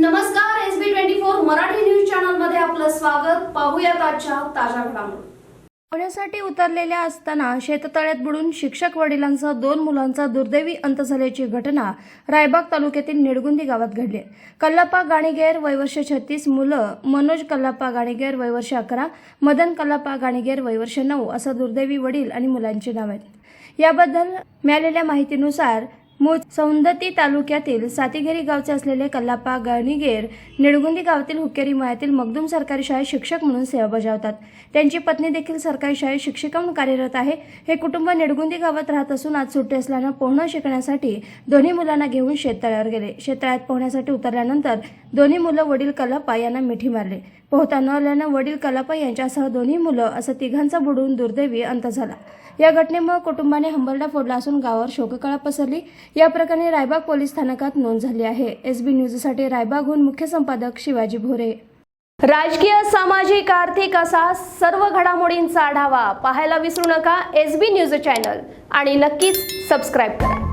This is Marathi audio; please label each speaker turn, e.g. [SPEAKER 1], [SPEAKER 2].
[SPEAKER 1] नमस्कार S B twenty four Marathi news चॅनलमध्ये आपलं स्वागत. पाहूयात आजच्या ताज्या घडामोडी.
[SPEAKER 2] पोहण्यासाठी उतरलेल्या असताना शेततळ्यात बुडून शिक्षक वडिलांसह दोन मुलांचा दुर्दैवी अंत झाल्याची घटना रायबाग तालुक्यातील निडगुंदी गावात घडली. कल्लापा गाणीगेर वयवर्ष छत्तीस मुलं मनोज कल्लापा गाणीगेर वयवर्ष अकरा मदन कल्लापा गाणीगेर वयवर्ष नऊ असं दुर्दैवी वडील आणि मुलांची नाव आहेत. याबद्दल मिळालेल्या माहितीनुसार मूळ सौंदती तालुक्यातील सातीघेरी गावचे असलेले कल्लापा गणिगेर निडगुंदी गावातील हुक्केरी मळ्यातील मगदूम सरकारी शाळेत शिक्षक म्हणून सेवा बजावतात. त्यांची पत्नी देखील सरकारी शाळेत शिक्षिका म्हणून कार्यरत आहे. हे कुटुंब निडगुंदी गावात राहत असून आज सुट्टी असल्यानं पोहणं शिकण्यासाठी दोन्ही मुलांना घेऊन शेततळ्यावर गेले. शेततळ्यात पोहण्यासाठी उतरल्यानंतर दोन्ही मुलं वडील कलापा यांना मिठी मारले. पोहता न आल्यानं वडील कलापा यांच्यासह दोन्ही मुलं असं तिघांचा बुडून दुर्दैवी अंत झाला. या घटनेमुळे कुटुंबाने हंबरडा फोडला असून गावावर शोककळा पसरली. या प्रकरणी रायबाग पोलीस स्थानकात नोंद झाली आहे. एसबी न्यूजसाठी रायबागहून मुख्य संपादक शिवाजी भोरे.
[SPEAKER 1] राजकीय सामाजिक आर्थिक असा सर्व घडामोडींचा आढावा पाहायला विसरू नका एस बी न्यूज चॅनल. आणि नक्कीच सबस्क्राईब करा.